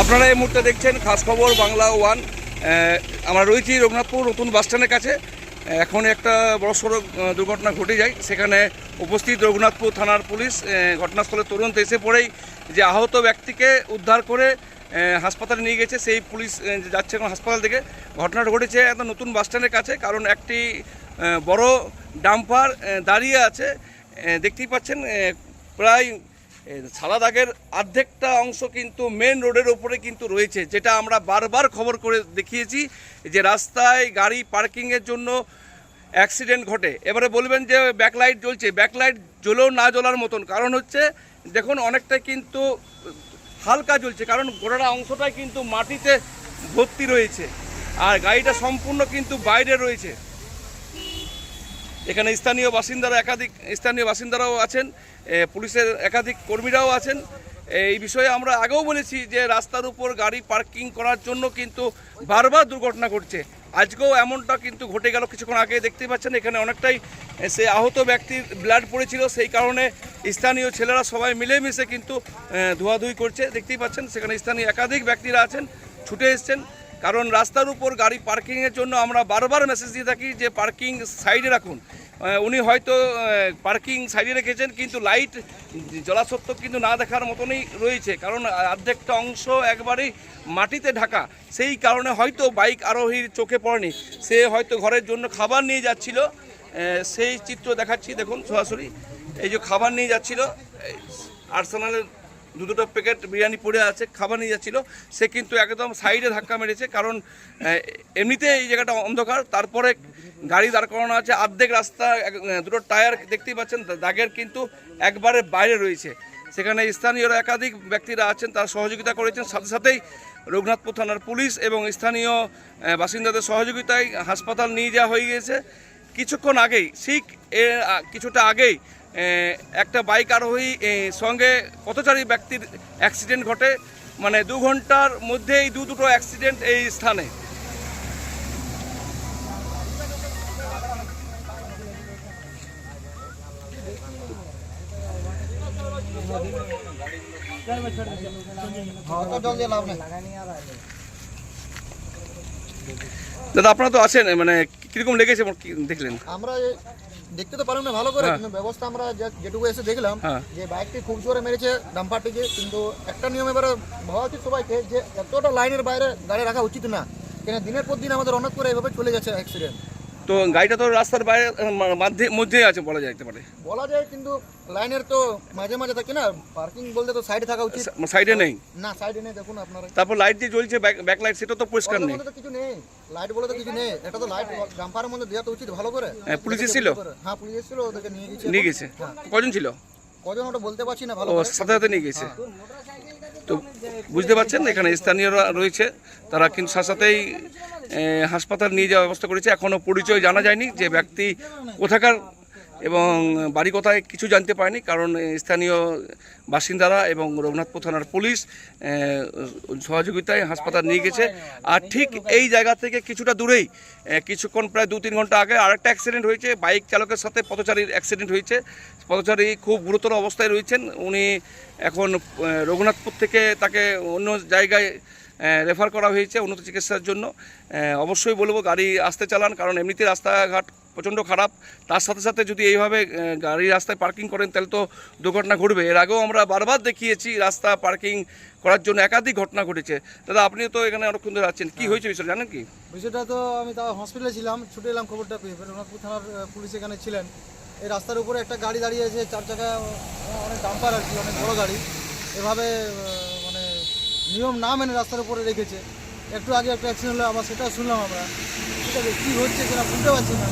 আপনারা এই মুহূর্তে দেখছেন খাস খবর বাংলা ওয়ান। আমরা রয়েছি রঘুনাথপুর নতুন বাস স্ট্যান্ডের কাছে। এখন একটা বড় সড়ো দুর্ঘটনা ঘটে যায়। সেখানে উপস্থিত রঘুনাথপুর থানার পুলিশ ঘটনাস্থলে তুরন্ত এসে পড়েই যে আহত ব্যক্তিকে উদ্ধার করে হাসপাতালে নিয়ে গেছে। সেই পুলিশ যাচ্ছে এখন হাসপাতাল থেকে। ঘটনাটা ঘটেছে একদম নতুন বাস স্ট্যান্ডের কাছে, কারণ একটি বড় ডাম্পার দাঁড়িয়ে আছে। দেখতেই পাচ্ছেন প্রায় সাদা দাগের অর্ধেকটা অংশ কিন্তু মেন রোডের ওপরে কিন্তু রয়েছে, যেটা আমরা বারবার খবর করে দেখিয়েছি যে রাস্তায় গাড়ি পার্কিংয়ের জন্য অ্যাক্সিডেন্ট ঘটে। এবারে বলবেন যে ব্যাকলাইট জ্বলছে ব্যাকলাইট জ্বলেও না জ্বলার মতন। কারণ হচ্ছে, দেখুন অনেকটা কিন্তু হালকা জ্বলছে, কারণ গোড়াটা অংশটাই কিন্তু মাটিতে ভর্তি রয়েছে। আর গাড়িটা সম্পূর্ণ কিন্তু বাইরে রয়েছে। এখানে স্থানীয় বাসিন্দারা একাধিক স্থানীয় বাসিন্দারাও আছেন পুলিশের একাধিক কর্মীরাও আছেন। এই বিষয়ে আমরা আগেও বলেছি যে রাস্তার উপর গাড়ি পার্কিং করার জন্য কিন্তু বারবার দুর্ঘটনা ঘটছে। আজকেও এমনটা কিন্তু ঘটে গেল কিছুক্ষণ আগে দেখতে পাচ্ছেন এখানে অনেকটাই সে আহত ব্যক্তির ব্লাড পড়েছিল সেই কারণে স্থানীয় ছেলেরা সবাই মিলেমিশে কিন্তু এ, ধোয়াধুয়ি করছে। দেখতেই পাচ্ছেন সেখানে স্থানীয় একাধিক ব্যক্তিরা আছেন ছুটে এসছেন। কারণ রাস্তার উপর গাড়ি পার্কিংয়ের জন্য আমরা বারবার মেসেজ দিয়ে থাকি যে পার্কিং সাইডে রাখুন। উনি হয়তো পার্কিং সাইডে রেখেছেন, কিন্তু লাইট জ্বলা সত্ত্বেও কিন্তু না দেখার মতনই রয়েছে। কারণ অর্ধেকটা অংশ একবারেই মাটিতে ঢাকা। সেই কারণে হয়তো বাইক আরোহীর চোখে পড়েনি। সে হয়তো ঘরের জন্য খাবার নিয়ে যাচ্ছিল। সেই চিত্র দেখাচ্ছি, দেখুন সরাসরি। এই যে খাবার নিয়ে যাচ্ছিল আর্সেনালের দু দুটো প্যাকেট বিরিয়ানি পড়ে আছে, খাবার নিয়ে যাচ্ছিল। সে কিন্তু একদম সাইডে ধাক্কা মেরেছে, কারণ এমনিতে এই জায়গাটা অন্ধকার, তারপরে গাড়ি দাঁড় করানো আছে, অর্ধেক রাস্তা দুটো টায়ার দেখতেই পাচ্ছেন দাগের কিন্তু একবারে বাইরে রয়েছে। সেখানে স্থানীয়রা একাধিক ব্যক্তিরা আছেন, তারা সহযোগিতা করেছেন, সাথে সাথেই রঘুনাথপুর থানার পুলিশ এবং স্থানীয় বাসিন্দাদের সহযোগিতায় হাসপাতাল নিয়ে যাওয়া হয়ে গিয়েছে। কিছুক্ষণ আগেই, ঠিক কিছুটা আগেই একটা বাইক আরোহী সঙ্গে পথচারী ব্যক্তির অ্যাক্সিডেন্ট ঘটে মানে দু ঘণ্টার মধ্যেই দু দুটো অ্যাক্সিডেন্ট এই স্থানে। দাদা, আপনারা তো আছেন মানে কীরকম লেগেছে দেখলেন আমরা দেখতে তো পারলাম না ভালো করে হ্যাঁ। কিন্তু ব্যবস্থা আমরা যেটুকু এসে দেখলাম হ্যাঁ। যে বাইকটি খুব জোরে মেরেছে ডাম্পারটিকে কিন্তু একটা নিয়ম এবারে ভাবা উচিত সবাইকে যে এতটা লাইনের বাইরে গাড়ি রাখা উচিত না কেন দিনের পর দিন আমাদের অনেক করে এভাবে চলে যাচ্ছে অ্যাক্সিডেন্ট তো গাড়িটা তো রাস্তার বাইরে আহ, মা- মাঝে মধ্যেই আছে বলা যেতে পারে। বলা যায় কিন্তু লাইনের তো মাঝে মাঝে থাকে না পার্কিং বলতে তো সাইডে থাকা উচিত। সাইডে নেই। না সাইডে নেই দেখুন আপনারা। তারপর লাইট যে জ্বলছে ব্যাক লাইট সেটা তো পরিষ্কার নেই। তো কিছু নেই লাইট বলে তো কিছু নেই এটা তো লাইট ডাম্পারের মধ্যে দেওয়া তো উচিত ভালো করে। হ্যাঁ, পুলিশ এসেছিল? হ্যাঁ পুলিশ এসেছিল ওদেরকে নিয়ে গেছে। নিয়ে গেছে। কজন ছিল? কজন ওটা বলতে পারছি না ভালো সাথে সাথে নিয়ে গেছে। তো বুঝতে পারছেন? এখানে স্থানীয়রা রয়েছে। তারা কিন্তু সাথে সাথেই হাসপাতাল নিয়ে যাওয়ার ব্যবস্থা করেছে। এখনও পরিচয় জানা যায়নি যে ব্যক্তি কোথাকার এবং বাড়ি কোথায় কিছু জানতে পারেনি, কারণ স্থানীয় বাসিন্দারা এবং রঘুনাথপুর থানার পুলিশ সহযোগিতায় হাসপাতাল নিয়ে গেছে। আর ঠিক এই জায়গা থেকে কিছুটা দূরেই কিছুক্ষণ প্রায় দু তিন ঘণ্টা আগে আরেকটা অ্যাক্সিডেন্ট হয়েছে, বাইক চালকের সাথে পথচারীর অ্যাক্সিডেন্ট হয়েছে। পথচারী খুব গুরুতর অবস্থায় রয়েছেন, উনি এখন রঘুনাথপুর থেকে তাকে অন্য জায়গায় রেফার করা হয়েছে উন্নত চিকিৎসার জন্য। অবশ্যই বলব গাড়ি আসতে চালান, কারণ এমনিতে রাস্তাঘাট প্রচণ্ড খারাপ। তার সাথে সাথে যদি এইভাবে গাড়ি রাস্তায় পার্কিং করেন তাহলে তো দুর্ঘটনা ঘটবে। এর আগেও আমরা বারবার দেখিয়েছি রাস্তা পার্কিং করার জন্য একাধিক ঘটনা ঘটেছে। দাদা আপনি তো এখানে অনেকক্ষণ ধরে আছেন। কী হয়েছে বিষয় জানেন কি? বিষয়টা তো আমি তাও হসপিটালে ছিলাম ছুটে এলাম খবরটা পেয়ে। রঘুনাথপুর থানার পুলিশ এখানে ছিলেন। এই রাস্তার উপরে একটা গাড়ি দাঁড়িয়ে আছে চার চাকা অনেক ডাম্পার আর কি অনেক বড় গাড়ি। এভাবে মানে নিয়ম না মেনে রাস্তার উপরে রেখেছে। একটু আগে একটা অ্যাক্সিডেন্ট হলো আবার সেটাও শুনলাম আমরা। ঠিক আছে কী হচ্ছে সেটা বুঝতে পারছি না।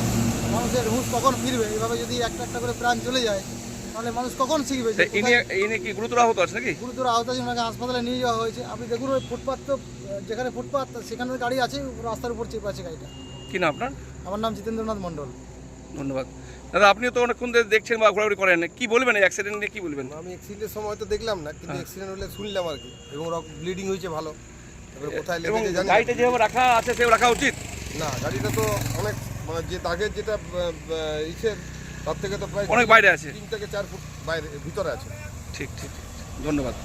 মানুষের হুঁশ কখন ফিরবে? এভাবে যদি একটা একটা করে প্রাণ চলে যায় তাহলে মানুষ কখন শিখবে ইনি ইনি কি গুরুতর আহত আছে নাকি? গুরুতর আহত আছে ওনাকে হাসপাতালে নিয়ে যাওয়া হয়েছে। আপনি দেখুন ওই ফুটপাথ তো যেখানে ফুটপাথ সেখানে গাড়ি আছে রাস্তার উপর চেপে আছে গাড়িটা। কি না আপনার? আমার নাম জিতেন্দ্রনাথ মণ্ডল। ধন্যবাদ। দাদা আপনিও তো অনেকক্ষণ ধরে দেখছেন বা ঘোরাঘুরি করেন। কি বলবেন এই অ্যাক্সিডেন্ট নিয়ে কি বলবেন? আমি অ্যাক্সিডেন্টের সময় তো দেখলাম না কিন্তু অ্যাক্সিডেন্ট হলে শুনলাম আর কি। এবং ব্লিডিং হয়েছে ভালো। এবার কোথায় লেগেছে জানি গাড়িটা যেভাবে রাখা আছে সেভাবে রাখা উচিত? না গাড়িটা তো অনেক মানে যে দাগের যেটা ইসের তার থেকে তো প্রায় অনেক বাইরে আছে। তিন থেকে চার ফুট বাইরে ভিতরে আছে। ঠিক ঠিক। ধন্যবাদ।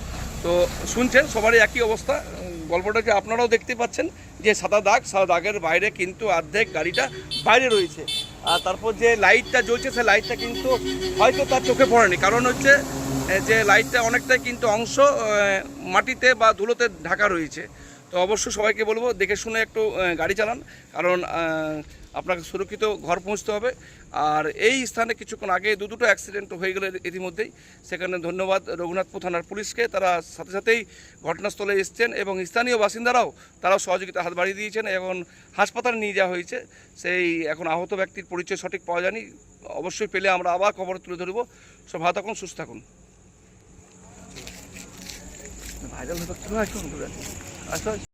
তো শুনছেন সবারই একই অবস্থা। উম, গল্পটা যে আপনারাও দেখতে পাচ্ছেন যে সাদা দাগ সাদা দাগের বাইরে কিন্তু অর্ধেক গাড়িটা বাইরে রয়েছে। আর তারপর যে লাইটটা জ্বলছে সে লাইটটা কিন্তু হয়তো তার চোখে পড়েনি। কারণ হচ্ছে যে লাইটটা অনেকটাই কিন্তু অংশ মাটিতে বা ধুলোতে ঢাকা রয়েছে। তো অবশ্যই সবাইকে বলব দেখে শুনে একটু গাড়ি চালান। কারণ আপনাকে সুরক্ষিত ঘর পৌঁছতে হবে। আর এই স্থানে কিছুক্ষণ আগে দু দুটো অ্যাক্সিডেন্ট হয়ে গেলে ইতিমধ্যেই। সেখানে ধন্যবাদ রঘুনাথপুর থানার পুলিশকে। তারা সাথে সাথেই ঘটনাস্থলে এসছেন এবং স্থানীয় বাসিন্দারাও তারাও সহযোগিতা হাত বাড়িয়ে দিয়েছেন এবং হাসপাতালে নিয়ে যাওয়া হয়েছে। সেই এখন আহত ব্যক্তির পরিচয় সঠিক পাওয়া যায়নি। অবশ্যই পেলে আমরা আবার খবর তুলে ধরবো। সব ভালো থাকুন, সুস্থ থাকুন। ভাইরাল আচ্ছা।